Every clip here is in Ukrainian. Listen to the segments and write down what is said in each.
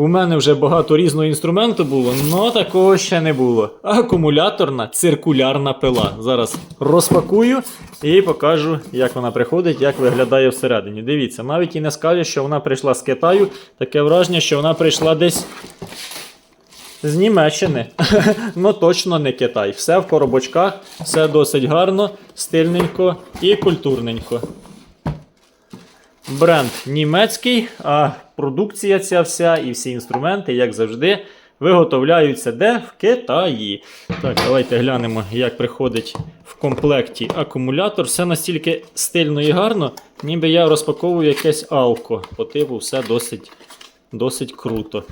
У мене вже багато різного інструменту було, але такого ще не було. Акумуляторна циркулярна пила. Зараз розпакую і покажу, як вона приходить, як виглядає всередині. Дивіться, навіть і не скажеш, що вона прийшла з Китаю. Таке враження, що вона прийшла десь з Німеччини. ну точно не Китай. Все в коробочках, все досить гарно, стильненько і культурненько. Бренд німецький, а продукція ця вся і всі інструменти, як завжди, виготовляються де? В Китаї. Так, давайте глянемо, як приходить в комплекті акумулятор. Все настільки стильно і гарно, ніби я розпаковую якесь алко. По типу все досить, досить круто.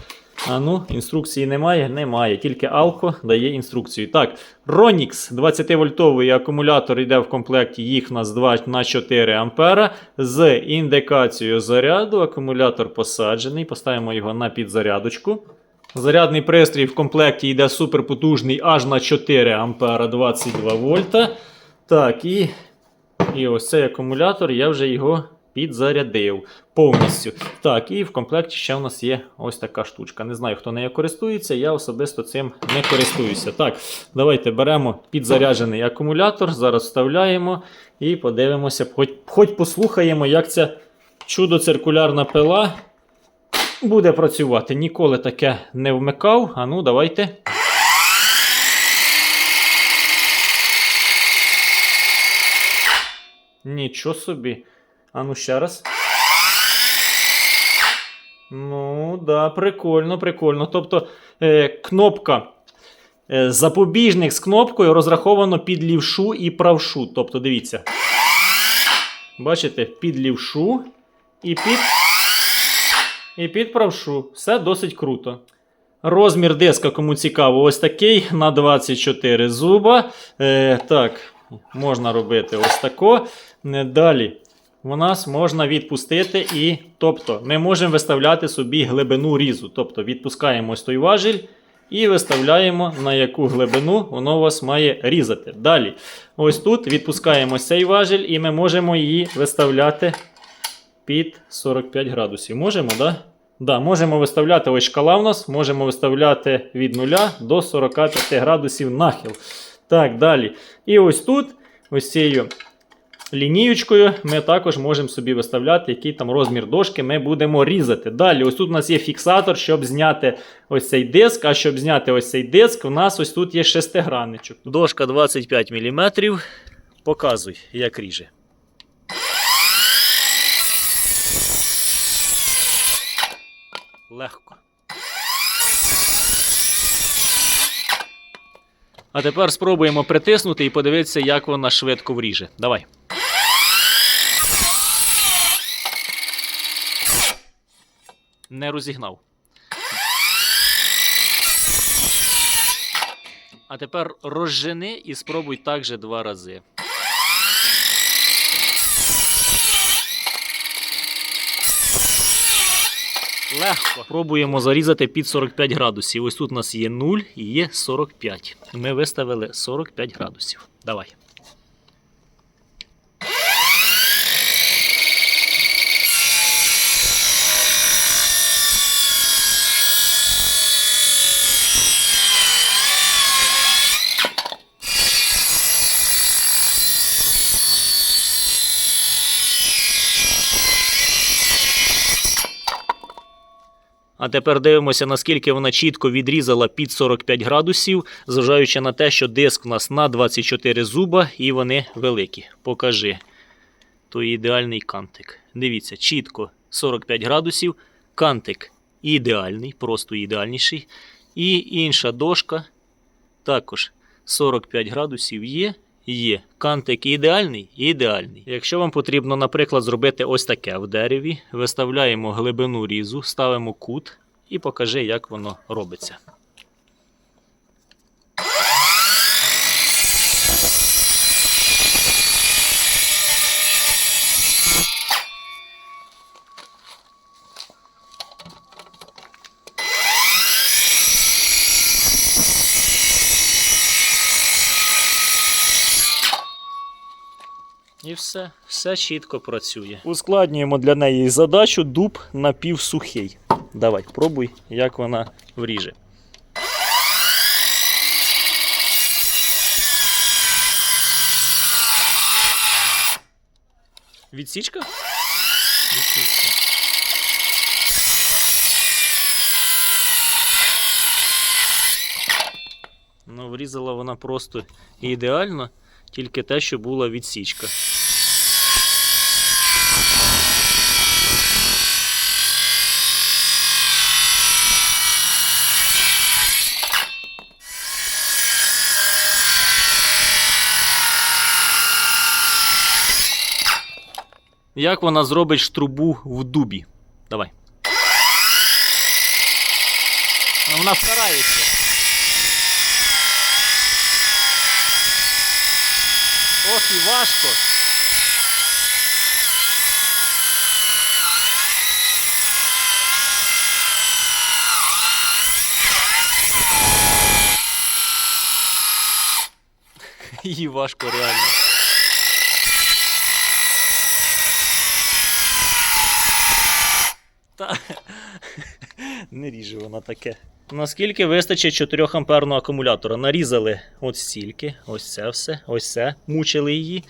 А ну, інструкції немає? Немає. Тільки Алко дає інструкцію. Так, Ronix 20-вольтовий акумулятор йде в комплекті, їх у нас 2 на 4 ампера з індикацією заряду. Акумулятор посаджений. Поставимо його на підзарядочку. Зарядний пристрій в комплекті йде суперпотужний аж на 4 ампера 22 вольта. Так, і, і ось цей акумулятор, я вже його підзарядив повністю. Так, і в комплекті ще в нас є ось така штучка. Не знаю, хто нею користується, я особисто цим не користуюся. Так, давайте беремо підзаряджений акумулятор, зараз вставляємо і подивимося, хоч, хоч послухаємо, як ця чудо-циркулярна пила буде працювати. Ніколи таке не вмикав. А ну, давайте. Нічого собі. А ну ще раз. Ну, да, прикольно, прикольно. Тобто е, кнопка. Е, запобіжник з кнопкою розраховано під лівшу і правшу. Тобто, дивіться. Бачите, під лівшу і під. І під правшу. Все досить круто. Розмір диска, кому цікаво, ось такий на 24 зуба. Е, так, можна робити ось тако. Е, Далі. У нас можна відпустити і, тобто, ми можемо виставляти собі глибину різу. Тобто відпускаємо ось той важіль і виставляємо, на яку глибину воно вас має різати. Далі, ось тут відпускаємо цей важіль, і ми можемо її виставляти під 45 градусів. Можемо, так? Да? Да, можемо виставляти ось шкала у нас, можемо виставляти від 0 до 45 градусів нахил. Так, далі. І ось тут, ось цією лінієчкою, ми також можемо собі виставляти, який там розмір дошки ми будемо різати. Далі, ось тут у нас є фіксатор, щоб зняти ось цей диск. А щоб зняти ось цей диск, у нас ось тут є шестигранничок. Дошка 25 мм. Показуй, як ріже. Легко. А тепер спробуємо притиснути і подивитися, як вона швидко вріже. Давай. Не розігнав. А тепер розжени і спробуй так же два рази. Легко. Пробуємо зарізати під 45 градусів. Ось тут у нас є 0 і є 45. Ми виставили 45 градусів. Давай. А тепер дивимося, наскільки вона чітко відрізала під 45 градусів, зважаючи на те, що диск у нас на 24 зуба і вони великі. Покажи. То ідеальний кантик. Дивіться, чітко 45 градусів. Кантик ідеальний, просто ідеальніший. І інша дошка також 45 градусів є. Є. Кантик ідеальний? Ідеальний. Якщо вам потрібно, наприклад, зробити ось таке в дереві, виставляємо глибину різу, ставимо кут і покажи, як воно робиться. І все, все чітко працює. Ускладнюємо для неї задачу дуб напівсухий. Давай, пробуй, як вона вріже. Відсічка? Відсічка. Ну, врізала вона просто ідеально, тільки те, що була відсічка. Як вона зробить штрубу в дубі? Давай. Вона старається. Ох і важко. Їй важко реально. Та не ріже вона таке. Наскільки вистачить 4 амперного акумулятора? Нарізали от стільки, ось це все, ось це, мучили її.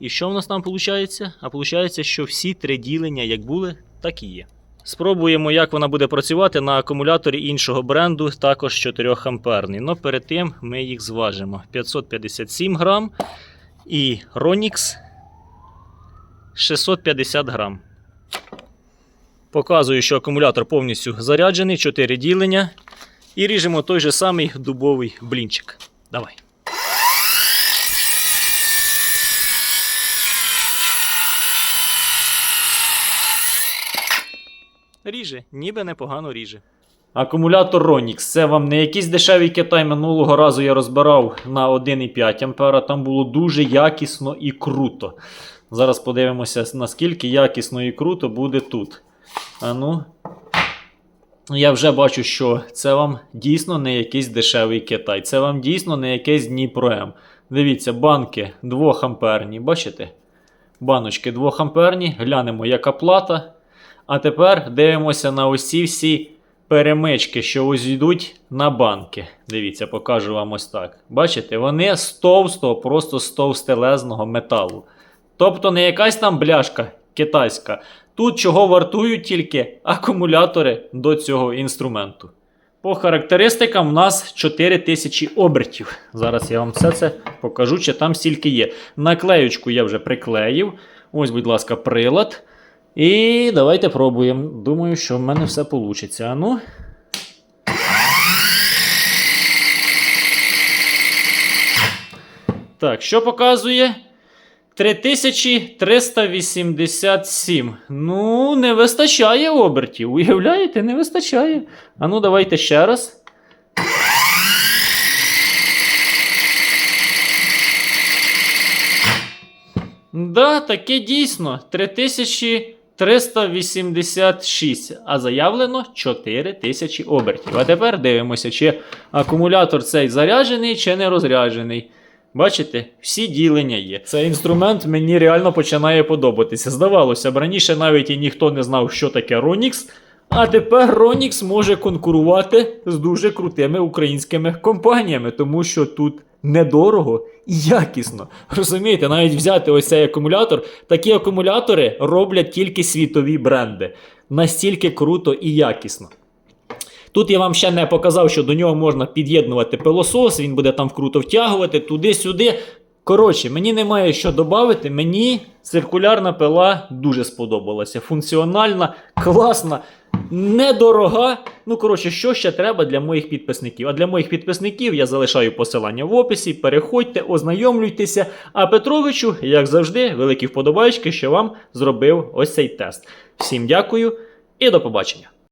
І що в нас там виходить? А виходить, що всі три ділення як були, так і є. Спробуємо, як вона буде працювати на акумуляторі іншого бренду, також 4 амперний. Но перед тим ми їх зважимо. 557 грам і Ronix 650 грам. Показую, що акумулятор повністю заряджений, 4 ділення. І ріжемо той же самий дубовий блінчик. Давай. Ріже, ніби непогано ріже. Акумулятор Ronix. Це вам не якийсь дешевий Китай. Минулого разу я розбирав на 1,5 ампера. Там було дуже якісно і круто. Зараз подивимося, наскільки якісно і круто буде тут. А ну. Я вже бачу, що це вам дійсно не якийсь дешевий Китай. Це вам дійсно не якийсь Дніпро М. Дивіться, банки 2 амперні. Бачите? Баночки 2 амперні. Глянемо, яка плата. А тепер дивимося на ось всі перемички, що ось йдуть на банки. Дивіться, покажу вам ось так. Бачите, вони з товстого, просто з товстелезного металу. Тобто не якась там бляшка китайська. Тут чого вартують тільки акумулятори до цього інструменту. По характеристикам в нас 4000 обертів. Зараз я вам все це покажу, чи там стільки є. Наклеючку я вже приклеїв. Ось, будь ласка, прилад. І давайте пробуємо. Думаю, що в мене все вийде. Ну. Так, що показує? 3387. Ну, не вистачає обертів. Уявляєте, не вистачає. А ну, давайте ще раз. Да, таке дійсно. 3386, а заявлено 4000 обертів. А тепер дивимося, чи акумулятор цей заряджений, чи не розряджений. Бачите, всі ділення є. Цей інструмент мені реально починає подобатися. Здавалося б, раніше навіть і ніхто не знав, що таке Ronix. А тепер Ronix може конкурувати з дуже крутими українськими компаніями, тому що тут недорого і якісно. Розумієте, навіть взяти ось цей акумулятор. Такі акумулятори роблять тільки світові бренди. Настільки круто і якісно. Тут я вам ще не показав, що до нього можна під'єднувати пилосос, він буде там круто втягувати туди-сюди. Коротше, мені немає що додати. Мені циркулярна пила дуже сподобалася. Функціональна, класна, недорога. Ну, коротше, що ще треба для моїх підписників? А для моїх підписників я залишаю посилання в описі. Переходьте, ознайомлюйтеся. А Петровичу, як завжди, великі вподобайки, що вам зробив ось цей тест. Всім дякую і до побачення.